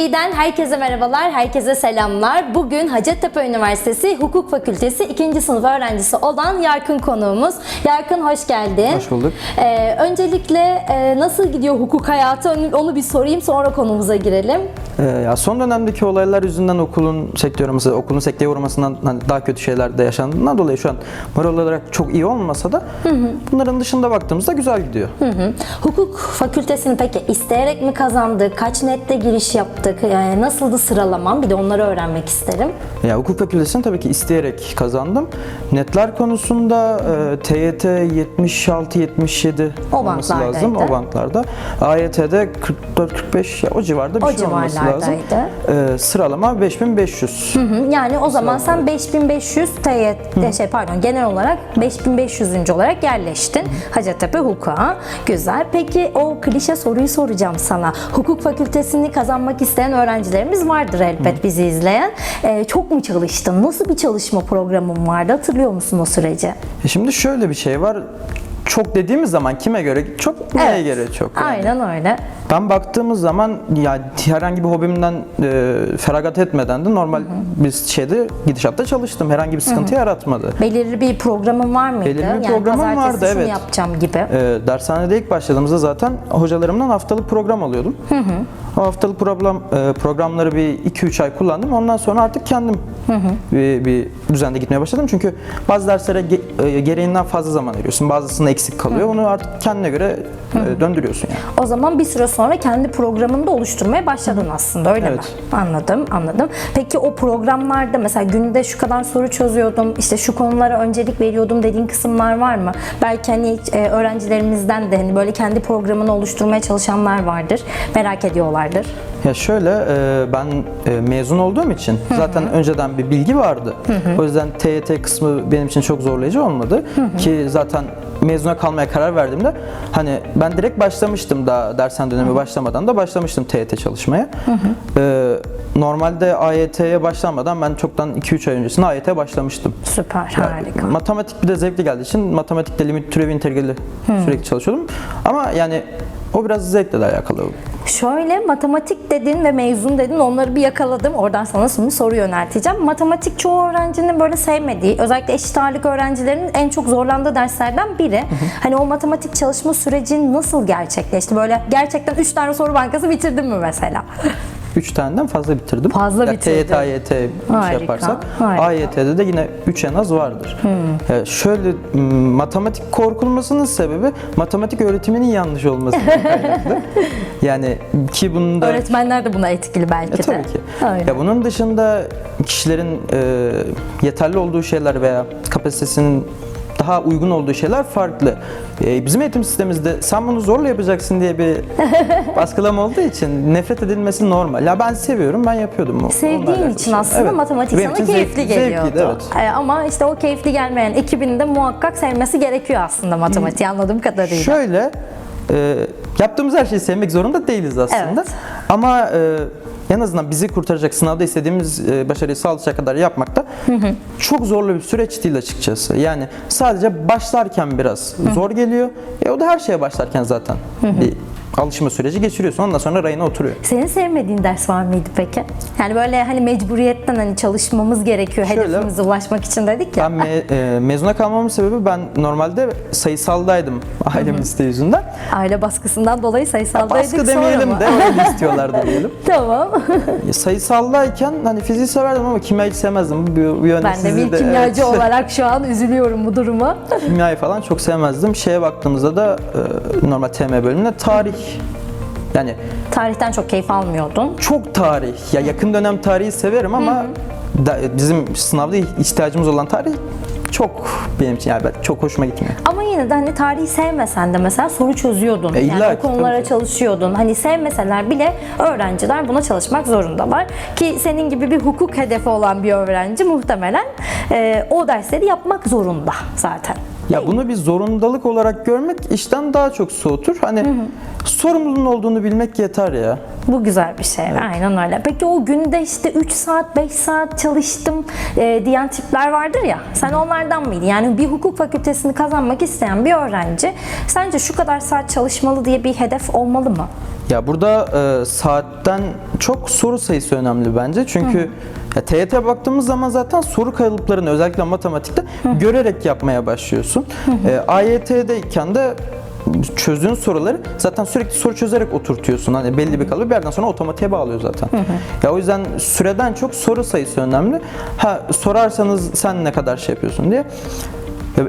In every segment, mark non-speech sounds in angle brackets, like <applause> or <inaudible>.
TV'den herkese merhabalar, herkese selamlar. Bugün Hacettepe Üniversitesi Hukuk Fakültesi 2. sınıf öğrencisi olan Yarkın konuğumuz. Yarkın hoş geldin. Hoş bulduk. Ee, öncelikle e, nasıl gidiyor hukuk hayatı onu, bir sorayım sonra konumuza girelim. Ee, ya son dönemdeki olaylar yüzünden okulun uğraması, okulun sekteye uğramasından hani daha kötü şeyler de yaşandığından dolayı şu an moral olarak çok iyi olmasa da bunların dışında baktığımızda güzel gidiyor. Hı hı. Hukuk fakültesini peki isteyerek mi kazandık? Kaç nette giriş yaptık? Yani nasıldı sıralaman? Bir de onları öğrenmek isterim. Ya hukuk fakültesini tabii ki isteyerek kazandım. Netler konusunda e, TYT 76-77 O olması lazım o bantlarda. AYT'de 44-45 ya o civarda bir O şey olması lazım. E, sıralama 5500. Hı, Yani o zaman sen 5500 TYT, şey pardon genel olarak 5500. olarak yerleştin Hacettepe Hukuk'a. Güzel. Peki o klişe soruyu soracağım sana. Hukuk fakültesini kazanmak isteyen öğrencilerimiz vardır elbet bizi izleyen. Ee, çok mu çalıştın? Nasıl bir çalışma programın vardı? Hatırlıyor musun o süreci? E Şimdi şöyle bir şey var. Çok dediğimiz zaman kime göre çok, neye Evet. göre çok. yani. Aynen öyle. Ben baktığımız zaman ya herhangi bir hobimden e, feragat etmeden de normal bir şeyde gidişatta çalıştım. Herhangi bir sıkıntı yaratmadı. Belirli bir programın var mıydı? Belirli bir yani programım pazartesi vardı, evet. yapacağım gibi. E, dershanede ilk başladığımızda zaten hocalarımdan haftalık program alıyordum. O haftalık program e, programları bir 2-3 ay kullandım. Ondan sonra artık kendim bir, bir düzende gitmeye başladım. Çünkü bazı derslere ge- e, gereğinden fazla zaman veriyorsun. Bazısında eksik kalıyor. Onu artık kendine göre e, döndürüyorsun yani. O zaman bir süre sonra kendi programını da oluşturmaya başladın aslında öyle Evet. mi? Anladım, anladım. Peki o programlarda mesela günde şu kadar soru çözüyordum, işte şu konulara öncelik veriyordum dediğin kısımlar var mı? Belki hani e, öğrencilerimizden de hani böyle kendi programını oluşturmaya çalışanlar vardır, merak ediyorlardır. Ya şöyle e, ben e, mezun olduğum için zaten önceden bir bilgi vardı. O yüzden TYT kısmı benim için çok zorlayıcı olmadı ki zaten mezuna kalmaya karar verdiğimde hani ben direkt başlamıştım daha dersen dönemi başlamadan da başlamıştım TYT çalışmaya. E, normalde AYT'ye başlamadan ben çoktan 2-3 ay öncesinde AYT'ye başlamıştım. Süper, harika. Matematik bir de zevkli geldiği için matematikte limit türevi integrali sürekli çalışıyordum. Ama yani o biraz zevkle de alakalı. Şöyle matematik dedin ve mezun dedin onları bir yakaladım. Oradan sana şimdi soru yönelteceğim. Matematik çoğu öğrencinin böyle sevmediği, özellikle eşit ağırlık öğrencilerinin en çok zorlandığı derslerden biri. Hani o matematik çalışma sürecin nasıl gerçekleşti? Böyle gerçekten 3 tane soru bankası bitirdin mi mesela? 3 taneden fazla bitirdim. Fazla ya bitirdin. TYT, AYT şey yaparsak. harika. AYT'de de yine 3 en az vardır. Ya şöyle matematik korkulmasının sebebi matematik öğretiminin yanlış olmasından <laughs> kaynaklı. yani ki bunun da Öğretmenler de buna etkili belki e, de. tabii ki. Öyle. Ya bunun dışında kişilerin e, yeterli olduğu şeyler veya kapasitesinin daha uygun olduğu şeyler farklı. E, bizim eğitim sistemimizde sen bunu zorla yapacaksın diye bir <laughs> baskılama olduğu için nefret edilmesi normal. Ya ben seviyorum, ben yapıyordum. Onunla Sevdiğin alakalı için aslında Evet. matematik Benim sana için keyifli zevk- geliyordu. Zevkliydi, evet. Ee, ama işte o keyifli gelmeyen ekibinin de muhakkak sevmesi gerekiyor aslında matematiği anladığım kadarıyla. Şöyle, e, yaptığımız her şeyi sevmek zorunda değiliz aslında. Evet. Ama e, en azından bizi kurtaracak, sınavda istediğimiz e, başarıyı sağlayacak kadar yapmak da çok zorlu bir süreç değil açıkçası. Yani sadece başlarken biraz zor geliyor. E, o da her şeye başlarken zaten bir alışma süreci geçiriyorsun. Ondan sonra rayına oturuyor. Senin sevmediğin ders var mıydı peki? Yani böyle hani mecburiyetten hani çalışmamız gerekiyor Şöyle- hedefimize ulaşmak için dedik ya. Ben me- e, mezuna kalmamın sebebi ben normalde sayısaldaydım ailemin isteği yüzünden. Aile baskısından dolayı sayısaldaydık Baskı demeyelim de öyle istiyorlardı diyelim. <laughs> tamam. E, Sayısaldayken hani fiziği severdim ama kimyayı sevmezdim. Bu bir, bir yönden ben de bir kimyacı evet, <laughs> olarak şu an üzülüyorum bu duruma. kimyayı falan çok sevmezdim. Şeye baktığımızda da e, normal TM bölümünde tarih. Yani Tarihten çok keyif almıyordun. çok tarih. Ya yakın dönem tarihi severim ama da- bizim sınavda ihtiyacımız olan tarih çok benim için yani ben- çok hoşuma gitmiyor. Ama yine de hani tarihi sevmesen de mesela soru çözüyordun. E, illa yani ki, konulara tabii ki. çalışıyordun. Hani sevmeseler bile öğrenciler buna çalışmak zorundalar. Ki senin gibi bir hukuk hedefi olan bir öğrenci muhtemelen e, o dersleri yapmak zorunda zaten. Ya bunu bir zorundalık olarak görmek işten daha çok soğutur. Hani sorumluluğun olduğunu bilmek yeter ya. Bu güzel bir şey. Aynen öyle. Peki o günde işte 3 saat, 5 saat çalıştım e, diyen tipler vardır ya. Sen onlardan sorulardan mıydı? Yani bir hukuk fakültesini kazanmak isteyen bir öğrenci sence şu kadar saat çalışmalı diye bir hedef olmalı mı? Ya burada e, saatten çok soru sayısı önemli bence. Çünkü ya, TYT'ye baktığımız zaman zaten soru kalıplarını özellikle matematikte görerek yapmaya başlıyorsun. E, AYT'deyken de çözdüğün soruları zaten sürekli soru çözerek oturtuyorsun. Hani belli bir kalıbı bir yerden sonra otomatiğe bağlıyor zaten. Ya o yüzden süreden çok soru sayısı önemli. Ha sorarsanız sen ne kadar şey yapıyorsun diye.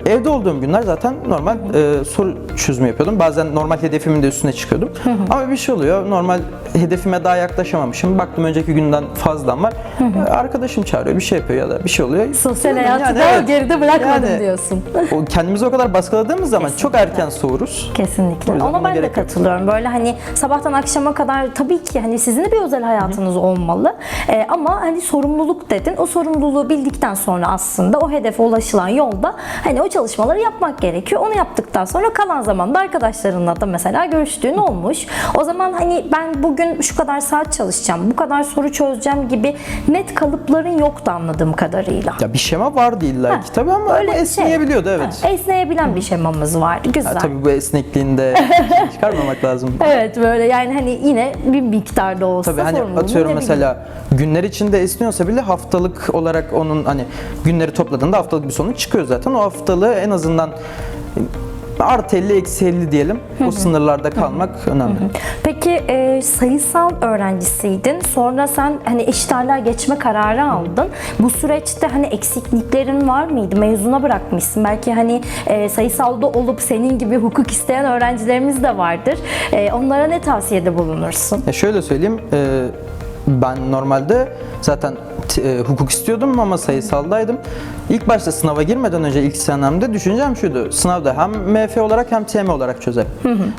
Evde olduğum günler zaten normal e, soru çözümü yapıyordum. Bazen normal hedefimin de üstüne çıkıyordum. Ama bir şey oluyor. Normal hedefime daha yaklaşamamışım. Baktım önceki günden fazlam var. E, Arkadaşım çağırıyor, bir şey yapıyor ya da bir şey oluyor. Sosyal Yani hayatı da evet. geride bırakmadın Yani diyorsun. O kendimizi o kadar baskıladığımız zaman çok erken soğuruz. Kesinlikle. Ona ben de gerek yok. katılıyorum. Böyle hani sabahtan akşama kadar tabii ki hani sizin de bir özel hayatınız olmalı. Ee, ama hani sorumluluk dedin. O sorumluluğu bildikten sonra aslında o hedefe ulaşılan yolda hani o çalışmaları yapmak gerekiyor. Onu yaptıktan sonra kalan zamanda arkadaşlarınla da mesela görüştüğün olmuş. O zaman hani ben bugün şu kadar saat çalışacağım, bu kadar soru çözeceğim gibi net kalıpların yoktu anladığım kadarıyla. Ya bir şema vardı illa ki tabii ama öyle bu şey. esneyebiliyordu evet. Ha, esneyebilen bir şemamız var. Güzel. Ya tabii bu esnekliğinde <laughs> çıkarmamak lazım. Evet böyle yani hani yine bir miktarda olsa Tabii hani atıyorum mesela günler içinde esniyorsa bile haftalık olarak onun hani günleri topladığında haftalık bir sonuç çıkıyor zaten. O haftalığı en azından artı 50 eksi 50 diyelim. O sınırlarda kalmak önemli. Peki e, sayısal öğrencisiydin. Sonra sen hani eşit ağırlığa geçme kararı aldın. Bu süreçte hani eksikliklerin var mıydı? Mezuna bırakmışsın. Belki hani e, sayısalda olup senin gibi hukuk isteyen öğrencilerimiz de vardır. E, onlara ne tavsiyede bulunursun? Ya şöyle söyleyeyim, e, ben normalde zaten e, hukuk istiyordum ama sayısaldaydım. İlk başta sınava girmeden önce ilk senemde düşüncem şuydu. Sınavda hem MF olarak hem TM olarak çözerim.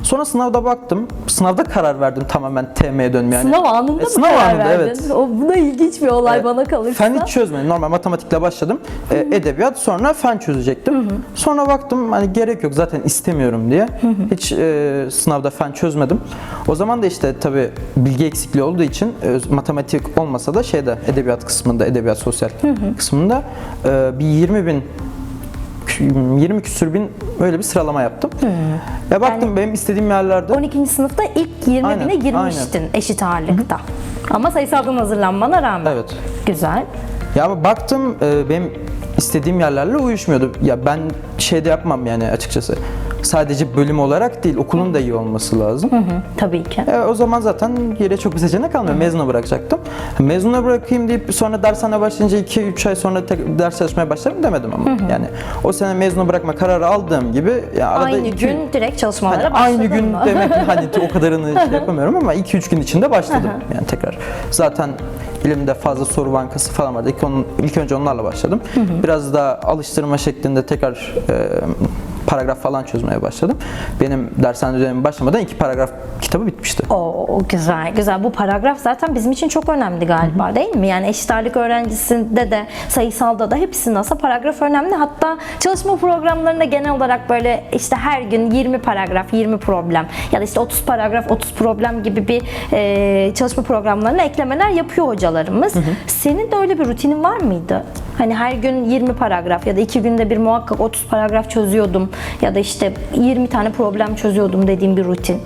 Sonra sınavda baktım. Sınavda karar verdim tamamen TM'ye dönmeye. Yani, Sınav anında E, mı sınav karar anında, verdin? evet. O, bu da ilginç bir olay Evet. bana kalırsa. Fen hiç çözmedim. Normal matematikle başladım. E, edebiyat sonra fen çözecektim. Sonra baktım hani gerek yok zaten istemiyorum diye. Hiç e, sınavda fen çözmedim. O zaman da işte tabii bilgi eksikliği olduğu için e, matematik olmasa da şeyde edebiyat kısmında, edebiyat sosyal kısmında e, bir 20 bin 20 küsür bin öyle bir sıralama yaptım. Ya baktım benim istediğim yerlerde 12. sınıfta ilk 20 Aynen, bine girmiştin eşit ağırlıkta. Ama sayısaldan hazırlanmana rağmen. Evet. Güzel. Ya ama baktım e, benim istediğim yerlerle uyuşmuyordu. Ya ben şeyde yapmam yani açıkçası. Sadece bölüm olarak değil, okulun da iyi olması lazım. Tabii ki. E, o zaman zaten geriye çok bir seçenek kalmıyor. Mezuna bırakacaktım. Mezuna bırakayım deyip sonra dershane başlayınca 2-3 ay sonra tek ders çalışmaya başlarım demedim ama. Yani o sene mezuna bırakma kararı aldığım gibi ya arada Aynı iki- gün direkt çalışmalara Hani başladın aynı gün mı? demek hani o kadarını <laughs> şey yapamıyorum ama 2-3 gün içinde başladım yani tekrar. Zaten elimde fazla soru bankası falan vardı. İlk, onun, ilk önce onlarla başladım. Biraz daha alıştırma şeklinde tekrar e, paragraf falan çözmeye başladım. Benim dershane dönemim başlamadan iki paragraf kitabı bitmişti. Oo, güzel güzel. Bu paragraf zaten bizim için çok önemli galiba değil mi? Yani eşit ağırlık öğrencisinde de sayısalda da hepsinde aslında paragraf önemli. Hatta çalışma programlarında genel olarak böyle işte her gün 20 paragraf, 20 problem ya da işte 30 paragraf, 30 problem gibi bir e, çalışma programlarına eklemeler yapıyor hocalarımız. Senin de öyle bir rutinin var mıydı? Hani her gün 20 paragraf ya da iki günde bir muhakkak 30 paragraf çözüyordum ya da işte 20 tane problem çözüyordum dediğim bir rutin.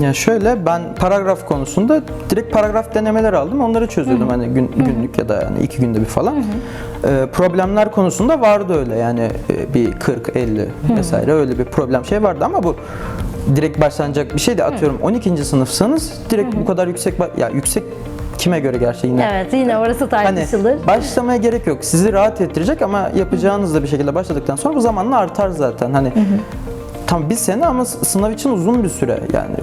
Yani şöyle ben paragraf konusunda direkt paragraf denemeleri aldım. Onları çözüyordum hani gün, günlük ya da hani iki günde bir falan. Ee, problemler konusunda vardı öyle yani e, bir 40 50 vesaire öyle bir problem şey vardı ama bu direkt başlanacak bir şey de atıyorum 12. sınıfsanız direkt bu kadar yüksek ya yüksek kime göre gerçi yine Evet yine orası Hani tartışılır. başlamaya gerek yok. Sizi rahat ettirecek ama yapacağınız da bir şekilde başladıktan sonra bu zamanla artar zaten. Hani tam bir sene ama sınav için uzun bir süre. Yani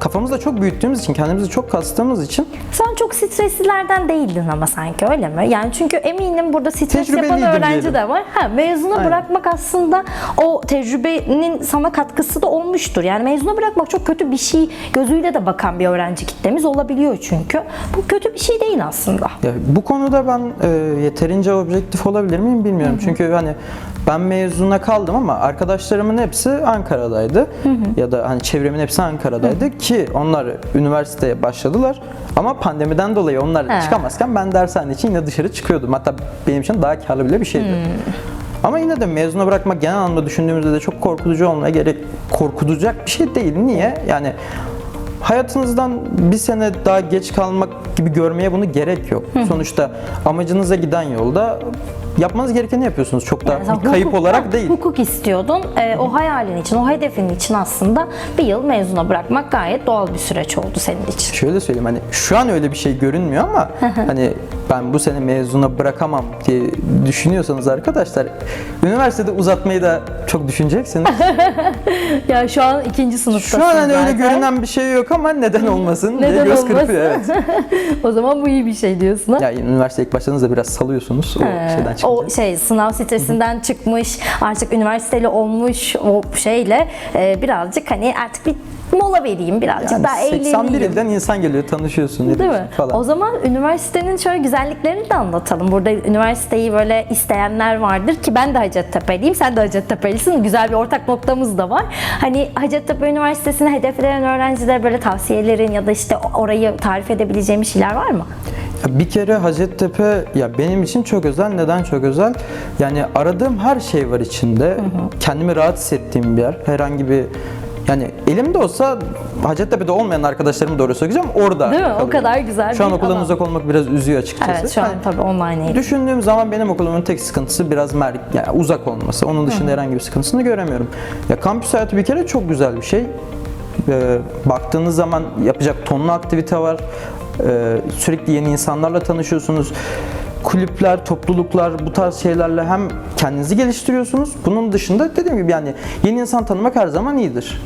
kafamızda çok büyüttüğümüz için, kendimizi çok kastığımız için Sen çok streslilerden değildin ama sanki öyle mi? Yani çünkü eminim burada stres yapan öğrenci diyelim. de var. Ha, mezuna Aynen. bırakmak aslında o tecrübenin sana katkısı da olmuştur. Yani mezuna bırakmak çok kötü bir şey gözüyle de bakan bir öğrenci kitlemiz olabiliyor çünkü. Bu kötü bir şey değil aslında. Ya bu konuda ben e, yeterince objektif olabilir miyim bilmiyorum. Çünkü hani ben mezuna kaldım ama arkadaşlarımın hepsi Ankara'daydı. Ya da hani çevremin hepsi Ankara'daydı ki onlar üniversiteye başladılar. Ama pandemiden dolayı onlar He. çıkamazken ben dershane için yine dışarı çıkıyordum. Hatta benim için daha karlı bile bir şeydi. Ama yine de mezuna bırakmak genel anlamda düşündüğümüzde de çok korkutucu olmaya gerek korkutacak bir şey değil. Niye? Yani hayatınızdan bir sene daha geç kalmak gibi görmeye bunu gerek yok. Sonuçta amacınıza giden yolda yapmanız gerekeni yapıyorsunuz. Çok da Yani bir kayıp hukuk- olarak değil. Hukuk istiyordun. Ee, o hayalin için, o hedefin için aslında bir yıl mezuna bırakmak gayet doğal bir süreç oldu senin için. Şöyle söyleyeyim hani şu an öyle bir şey görünmüyor ama hani ben bu sene mezuna bırakamam diye düşünüyorsanız arkadaşlar üniversitede uzatmayı da çok düşüneceksiniz. <laughs> Ya şu an ikinci sınıftasın Şu an hani öyle zaten. görünen bir şey yok ama neden <laughs> olmasın diye Neden göz olmasın? kırpıyor evet. <laughs> o zaman bu iyi bir şey diyorsun ha? Ya üniversite ilk başladığınızda biraz salıyorsunuz o şeyden çıkınca. o şey sınav stresinden çıkmış artık üniversiteli olmuş o şeyle e, birazcık hani artık bir mola vereyim birazcık yani daha 81 eğleneyim. ilden insan geliyor tanışıyorsun Değil mi? falan. O zaman üniversitenin şöyle güzelliklerini de anlatalım. Burada üniversiteyi böyle isteyenler vardır ki ben de Hacettepe'liyim, sen de Hacettepe'lisin. Güzel bir ortak noktamız da var. Hani Hacettepe Üniversitesi'ne hedefleyen öğrencilere böyle tavsiyelerin ya da işte orayı tarif edebileceğim şeyler var mı? Bir kere Hacettepe ya benim için çok özel. Neden çok özel? Yani aradığım her şey var içinde. Kendimi rahat hissettiğim bir yer. Herhangi bir yani elimde olsa Hacettepe'de olmayan arkadaşlarımı doğru söyleyeceğim orada Değil mi? O kalıyorum. kadar güzel Şu an okuldan alan. uzak olmak biraz üzüyor açıkçası. Evet şu an Hani tabii online eğitim. Düşündüğüm zaman benim okulumun tek sıkıntısı biraz mer yani uzak olması. Onun dışında herhangi bir sıkıntısını göremiyorum. Ya kampüs hayatı bir kere çok güzel bir şey. Ee, baktığınız zaman yapacak tonlu aktivite var. Ee, sürekli yeni insanlarla tanışıyorsunuz. Kulüpler, topluluklar bu tarz şeylerle hem kendinizi geliştiriyorsunuz. Bunun dışında dediğim gibi yani yeni insan tanımak her zaman iyidir.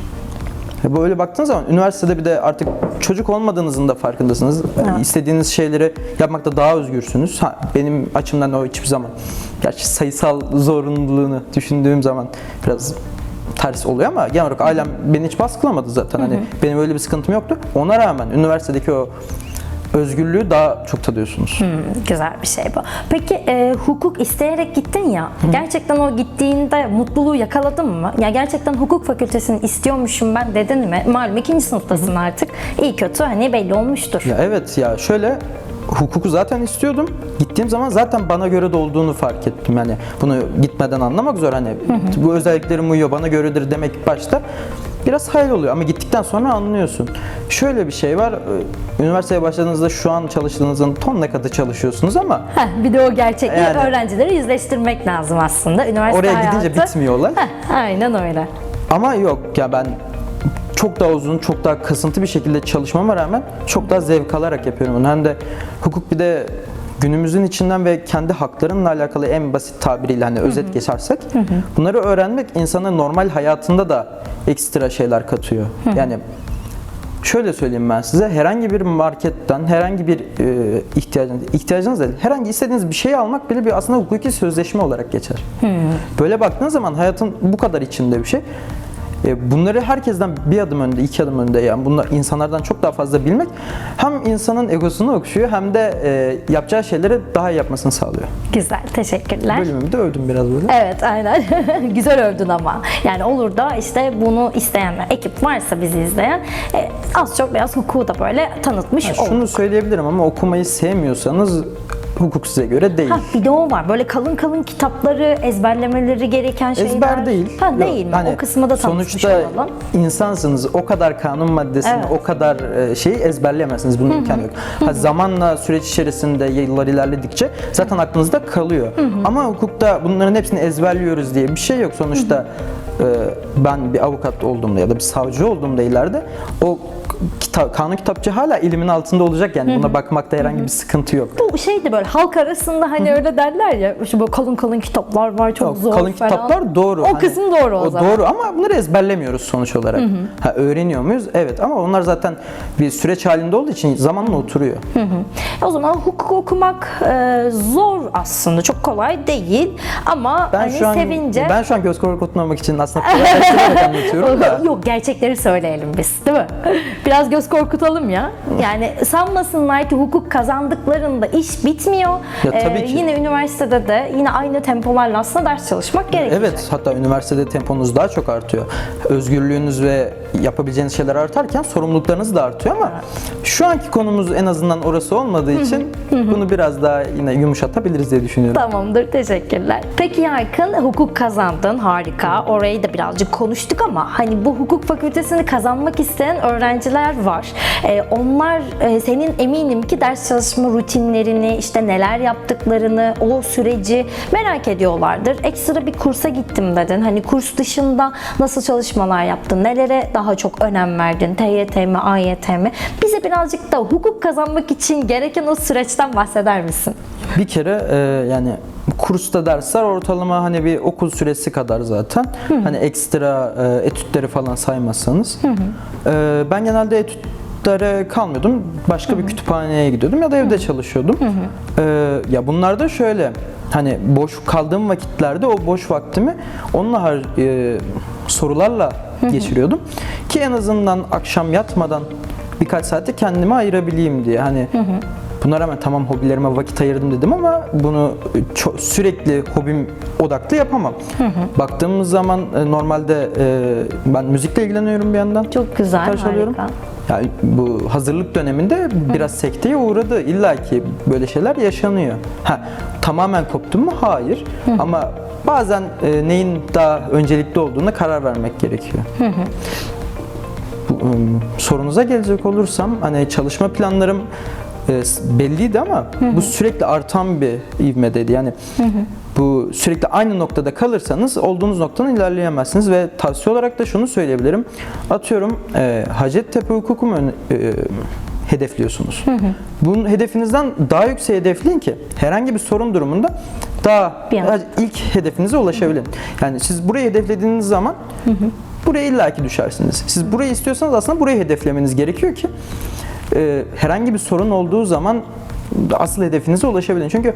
Ya Böyle baktığınız zaman üniversitede bir de artık çocuk olmadığınızın da farkındasınız. İstediğiniz şeyleri yapmakta daha özgürsünüz. Ha, benim açımdan o hiçbir zaman. Gerçi sayısal zorunluluğunu düşündüğüm zaman biraz ters oluyor ama genel olarak ailem beni hiç baskılamadı zaten. Hani benim öyle bir sıkıntım yoktu. Ona rağmen üniversitedeki o özgürlüğü daha çok tadıyorsunuz. Güzel bir şey bu. Peki e, hukuk isteyerek gittin ya. Gerçekten o gittiğinde mutluluğu yakaladın mı? Ya gerçekten hukuk fakültesini istiyormuşum ben dedin mi? Malum ikinci sınıftasın artık. İyi kötü hani belli olmuştur. Ya evet ya şöyle hukuku zaten istiyordum. Gittiğim zaman zaten bana göre de olduğunu fark ettim. Yani bunu gitmeden anlamak zor. Hani bu özelliklerim uyuyor bana göredir demek başta biraz hayal oluyor ama gittikten sonra anlıyorsun. Şöyle bir şey var. e, Üniversiteye başladığınızda şu an çalıştığınızın tonla katı çalışıyorsunuz ama Heh, bir de o gerçekliği Yani- öğrencileri yüzleştirmek lazım aslında. Üniversite oraya hayatı. gidince bitmiyor olay. Heh, aynen öyle. Ama yok ya ben çok daha uzun, çok daha kasıntı bir şekilde çalışmama rağmen çok daha zevk alarak yapıyorum. Hem de hukuk bir de günümüzün içinden ve kendi haklarınla alakalı en basit tabiriyle hani özet geçersek bunları öğrenmek insanın normal hayatında da ekstra şeyler katıyor. Yani Şöyle söyleyeyim ben size herhangi bir marketten herhangi bir e, ihtiyacınız, ihtiyacınız değil herhangi istediğiniz bir şeyi almak bile bir aslında hukuki sözleşme olarak geçer. Böyle baktığınız zaman hayatın bu kadar içinde bir şey. E, bunları herkesten bir adım önde, iki adım önde yani bunlar insanlardan çok daha fazla bilmek hem insanın egosunu okşuyor hem de e, yapacağı şeyleri daha iyi yapmasını sağlıyor. Güzel, teşekkürler. Bölümümü de övdüm biraz böyle. Evet aynen. <laughs> Güzel övdün ama. Yani olur da işte bunu isteyenler, ekip varsa bizi izleyen e, az çok biraz hukuku da böyle tanıtmış olduk. Şunu söyleyebilirim ama okumayı sevmiyorsanız hukuk size göre değil. Ha bir de o var. Böyle kalın kalın kitapları ezberlemeleri gereken şeyler. Ezber değil. Ha Yok, değil mi? hani o kısmı da Sonuçta olalım. insansınız. O kadar kanun maddesini, Evet. o kadar e, şeyi ezberleyemezsiniz. Bunun imkanı yok. Ha, zamanla süreç içerisinde yıllar ilerledikçe zaten aklınızda kalıyor. Ama hukukta bunların hepsini ezberliyoruz diye bir şey yok. Sonuçta e, ben bir avukat olduğumda ya da bir savcı olduğumda ileride o kita- kanun kitapçı hala elimin altında olacak yani buna bakmakta herhangi bir sıkıntı yok. Bu şeydi böyle halk arasında hani öyle derler ya işte böyle kalın kalın kitaplar var çok Yok, zor kalın falan. kitaplar doğru. O Hani kısım doğru o, o zaman. doğru ama bunları ezberlemiyoruz sonuç olarak. Ha öğreniyor muyuz? Evet ama onlar zaten bir süreç halinde olduğu için zamanla oturuyor. O zaman hukuk okumak e, zor aslında. Çok kolay değil ama Ben hani şu an sevince ben şu an göz korkutmamak için aslında kolaylaştırarak <laughs> anlatıyorum da. Yok gerçekleri söyleyelim biz değil mi? Biraz göz korkutalım ya. Yani sanmasınlar ki hukuk kazandıklarında iş bitmiyor. Ya tabii Ee, ki. Yine üniversitede de yine aynı tempolarla aslında ders çalışmak gerekecek. Evet, hatta üniversitede temponuz daha çok artıyor. Özgürlüğünüz ve yapabileceğiniz şeyler artarken sorumluluklarınız da artıyor ama şu anki konumuz en azından orası olmadığı için bunu biraz daha yine yumuşatabiliriz diye düşünüyorum. Tamamdır, teşekkürler. Peki Yarkın, hukuk kazandın, harika. Orayı da birazcık konuştuk ama hani bu hukuk fakültesini kazanmak isteyen öğrenciler var. Ee, onlar e, senin eminim ki ders çalışma rutinlerini, işte neler yaptıklarını, o süreci merak ediyorlardır. Ekstra bir kursa gittim dedin. Hani kurs dışında nasıl çalışmalar yaptın, nelere daha çok önem verdin, TYT mi, AYT mi? Bize birazcık da hukuk kazanmak için gereken o süreçten bahseder misin? Bir kere e, yani kursta dersler ortalama hani bir okul süresi kadar zaten. Hani ekstra e, etütleri falan saymazsanız. E, ben genelde etütlere kalmıyordum. Başka bir kütüphaneye gidiyordum ya da evde çalışıyordum. E, ya bunlar da şöyle hani boş kaldığım vakitlerde o boş vaktimi onunla har- e, sorularla geçiriyordum ki en azından akşam yatmadan birkaç saate kendime ayırabileyim diye. Hani Buna rağmen tamam hobilerime vakit ayırdım dedim ama bunu ço- sürekli hobim odaklı yapamam. Baktığımız zaman e, normalde e, ben müzikle ilgileniyorum bir yandan. Çok güzel, Gitar çalıyorum. Yani bu hazırlık döneminde biraz sekteye uğradı. İlla ki böyle şeyler yaşanıyor. Ha, tamamen koptum mu? Hayır. Ama bazen e, neyin daha öncelikli olduğuna karar vermek gerekiyor. Bu, ım, sorunuza gelecek olursam hani çalışma planlarım e, belliydi ama bu sürekli artan bir ivmedeydi. Yani bu sürekli aynı noktada kalırsanız olduğunuz noktadan ilerleyemezsiniz ve tavsiye olarak da şunu söyleyebilirim. Atıyorum e, Hacettepe hukuku mu e, hedefliyorsunuz? Bunun hedefinizden daha yüksek hedefleyin ki herhangi bir sorun durumunda daha ilk hedefinize ulaşabilin. Yani siz burayı hedeflediğiniz zaman buraya illaki düşersiniz. Siz burayı istiyorsanız aslında burayı hedeflemeniz gerekiyor ki e, herhangi bir sorun olduğu zaman asıl hedefinize ulaşabilin. Çünkü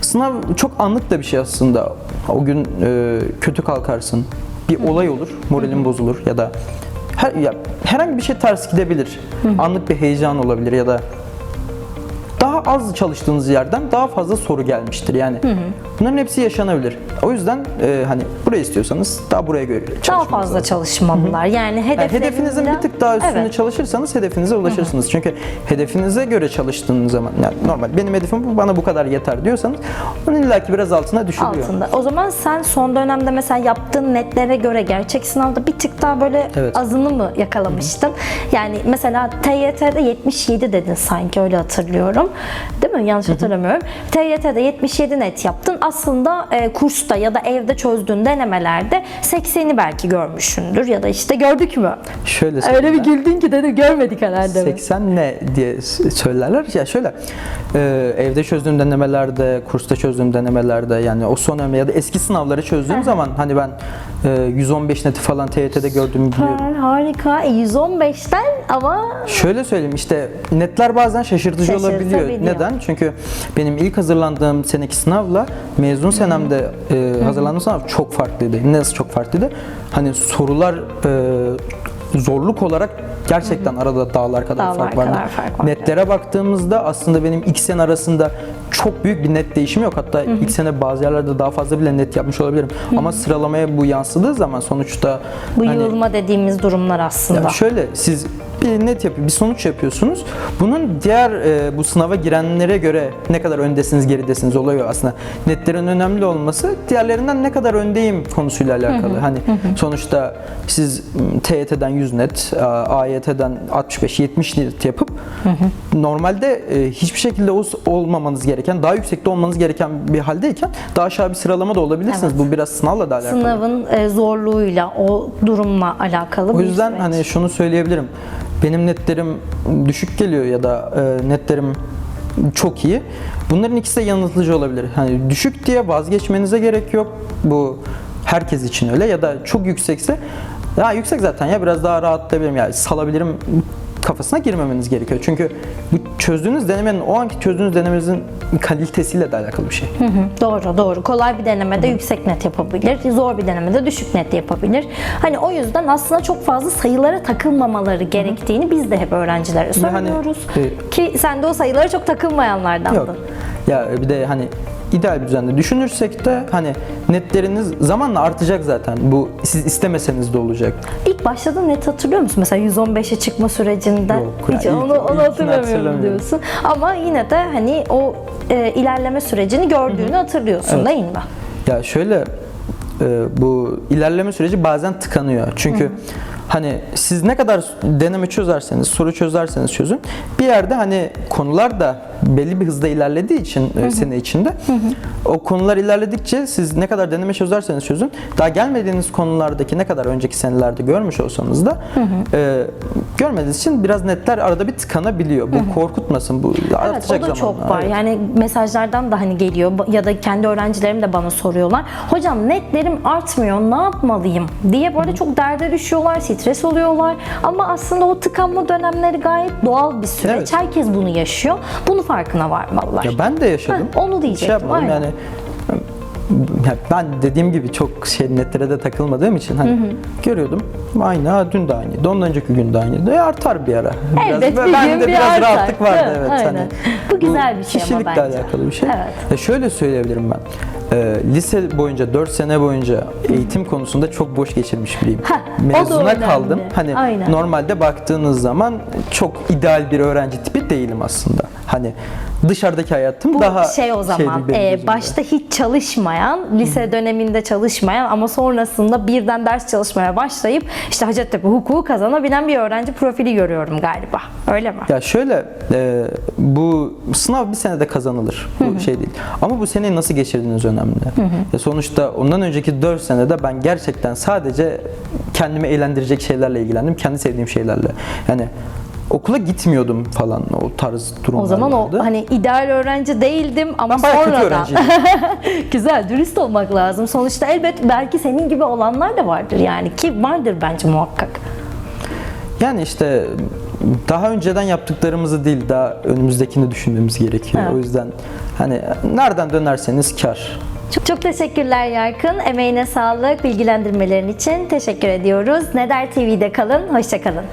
sınav çok anlık da bir şey aslında. O gün e, kötü kalkarsın. Bir olay olur, moralin bozulur ya da her, ya, herhangi bir şey ters gidebilir. Anlık bir heyecan olabilir ya da daha az çalıştığınız yerden daha fazla soru gelmiştir. Yani bunların hepsi yaşanabilir. O yüzden e, hani burayı istiyorsanız daha buraya göre Daha fazla lazım. çalışmalılar. Yani, Yani hedeflerinizden- hedefinizin bir tık daha üstünde Evet. çalışırsanız hedefinize ulaşırsınız. Çünkü hedefinize göre çalıştığınız zaman yani normal benim hedefim bu bana bu kadar yeter diyorsanız onun illaki biraz altına düşülüyor. altında. O zaman sen son dönemde mesela yaptığın netlere göre gerçek sınavda bir tık daha böyle Evet. azını mı yakalamıştın? Yani mesela TYT'de 77 dedin sanki öyle hatırlıyorum. Değil mi? Yanlış hatırlamıyorum. TYT'de 77 net yaptın. Aslında e, kursta ya da evde çözdüğün denemelerde 80'i belki görmüşsündür ya da işte gördük mü? Şöyle Öyle bir söyleyeyim. güldün ki dedim görmedik herhalde. mi? 80 ne diye s- söylerler. Ya şöyle e, evde çözdüğüm denemelerde, kursta çözdüğüm denemelerde yani o son önemli ya da eski sınavları çözdüğüm zaman hani ben 115 neti falan TYT'de gördüğümü biliyorum. Harika. E, 115'ten ama Şöyle söyleyeyim işte netler bazen şaşırtıcı olabiliyor. Şaşırtabiliyor. Neden? Çünkü benim ilk hazırlandığım seneki sınavla mezun senemde e, hazırlandığım sınav çok farklıydı. Nasıl çok farklıydı? Hani sorular e, zorluk olarak gerçekten arada dağlar kadar Dağlar fark vardı. kadar fark var, Netlere baktığımızda aslında benim ilk sene arasında çok büyük bir net değişim yok. Hatta ilk sene bazı yerlerde daha fazla bile net yapmış olabilirim. Ama sıralamaya bu yansıdığı zaman sonuçta bu hani- yığılma dediğimiz durumlar aslında. ya şöyle siz bir net yapıyor, bir sonuç yapıyorsunuz. Bunun diğer e, bu sınava girenlere göre ne kadar öndesiniz, geridesiniz oluyor aslında. Netlerin önemli olması diğerlerinden ne kadar öndeyim konusuyla alakalı. Hani sonuçta siz TYT'den 100 net, AYT'den 65-70 net yapıp normalde e, hiçbir şekilde olmamanız gereken, daha yüksekte olmanız gereken bir haldeyken daha aşağı bir sıralama da olabilirsiniz. Bu biraz sınavla da alakalı. Sınavın e, zorluğuyla, o durumla alakalı O yüzden hani şunu söyleyebilirim. Benim netlerim düşük geliyor ya da e, netlerim çok iyi. Bunların ikisi de yanıltıcı olabilir. Hani düşük diye vazgeçmenize gerek yok. Bu herkes için öyle ya da çok yüksekse ya yüksek zaten ya biraz daha rahatlayabilirim yani salabilirim kafasına girmemeniz gerekiyor. Çünkü bu çözdüğünüz denemenin o anki çözdüğünüz denemenizin kalitesiyle de alakalı bir şey. Hı hı, doğru doğru. Kolay bir denemede yüksek net yapabilir. Zor bir denemede düşük net yapabilir. Hani o yüzden aslında çok fazla sayılara takılmamaları gerektiğini biz de hep öğrencilere hani, söylüyoruz. e, Ki sen de o sayılara çok takılmayanlardandın. Yok. Ya bir de hani ideal bir düzende düşünürsek de hani netleriniz zamanla artacak zaten. Bu siz istemeseniz de olacak. İlk başladığın net hatırlıyor musun? Mesela 115'e çıkma sürecinde. Yok, Hiç ya onu, ilk- onu hatırlamıyorum diyorsun. Ama yine de hani o e, ilerleme sürecini gördüğünü hatırlıyorsun Evet. değil mi? Ya şöyle e, bu ilerleme süreci bazen tıkanıyor. Çünkü hani siz ne kadar deneme çözerseniz, soru çözerseniz çözün bir yerde hani konular da belli bir hızda ilerlediği için e, sene içinde o konular ilerledikçe siz ne kadar deneme çözerseniz çözün daha gelmediğiniz konulardaki ne kadar önceki senelerde görmüş olsanız da e, görmediğiniz için biraz netler arada bir tıkanabiliyor. Bu korkutmasın. Bu Evet artacak o da çok zamanla. var. Evet. Yani mesajlardan da hani geliyor ya da kendi öğrencilerim de bana soruyorlar. Hocam netlerim artmıyor ne yapmalıyım diye böyle çok derde düşüyorlar, stres oluyorlar. Ama aslında o tıkanma dönemleri gayet doğal bir süreç. Evet. Herkes bunu yaşıyor. Bunu farkına varmalılar. Ya ben de yaşadım. Heh, onu Şey diyecektim, yapmadım aynen. yani ya ben dediğim gibi çok şey netlere de takılmadığım için hani görüyordum aynı ha dün de aynıydı ondan önceki gün de aynıydı e, artar bir ara. Elbet Biraz- bir bende gün de bir biraz artar, rahatlık vardı değil evet. Aynen. Hani, Bu güzel bir şey ama kişilikle bence. alakalı bir şey. Evet. Ya şöyle söyleyebilirim ben. Ee, lise boyunca 4 sene boyunca eğitim konusunda çok boş geçirmiş biriyim. Da Mezuna kaldım. Hani Aynen. normalde baktığınız zaman çok ideal bir öğrenci tipi değilim aslında. Hani dışarıdaki hayatım Bu daha şey o zaman şeydi benim e, başta hiç çalışmayan, lise döneminde çalışmayan ama sonrasında birden ders çalışmaya başlayıp işte Hacettepe hukuku kazanabilen bir öğrenci profili görüyorum galiba. Öyle mi? Ya şöyle, e, bu sınav bir senede kazanılır. Bu şey değil. Ama bu seneyi nasıl geçirdiğiniz önemli. Ya sonuçta ondan önceki 4 senede ben gerçekten sadece kendimi eğlendirecek şeylerle ilgilendim. Kendi sevdiğim şeylerle. Yani okula gitmiyordum falan o tarz durumlar O zaman o vardı. hani ideal öğrenci değildim ama ben bayağı kötü sonradan öğrenciydim. <laughs> güzel dürüst olmak lazım. Sonuçta elbet belki senin gibi olanlar da vardır yani ki vardır bence muhakkak. Yani işte daha önceden yaptıklarımızı değil daha önümüzdekini düşünmemiz gerekiyor. Evet. O yüzden hani nereden dönerseniz kar. Çok, çok teşekkürler Yarkın. Emeğine sağlık, bilgilendirmelerin için teşekkür ediyoruz. Neder TV'de kalın, hoşça kalın.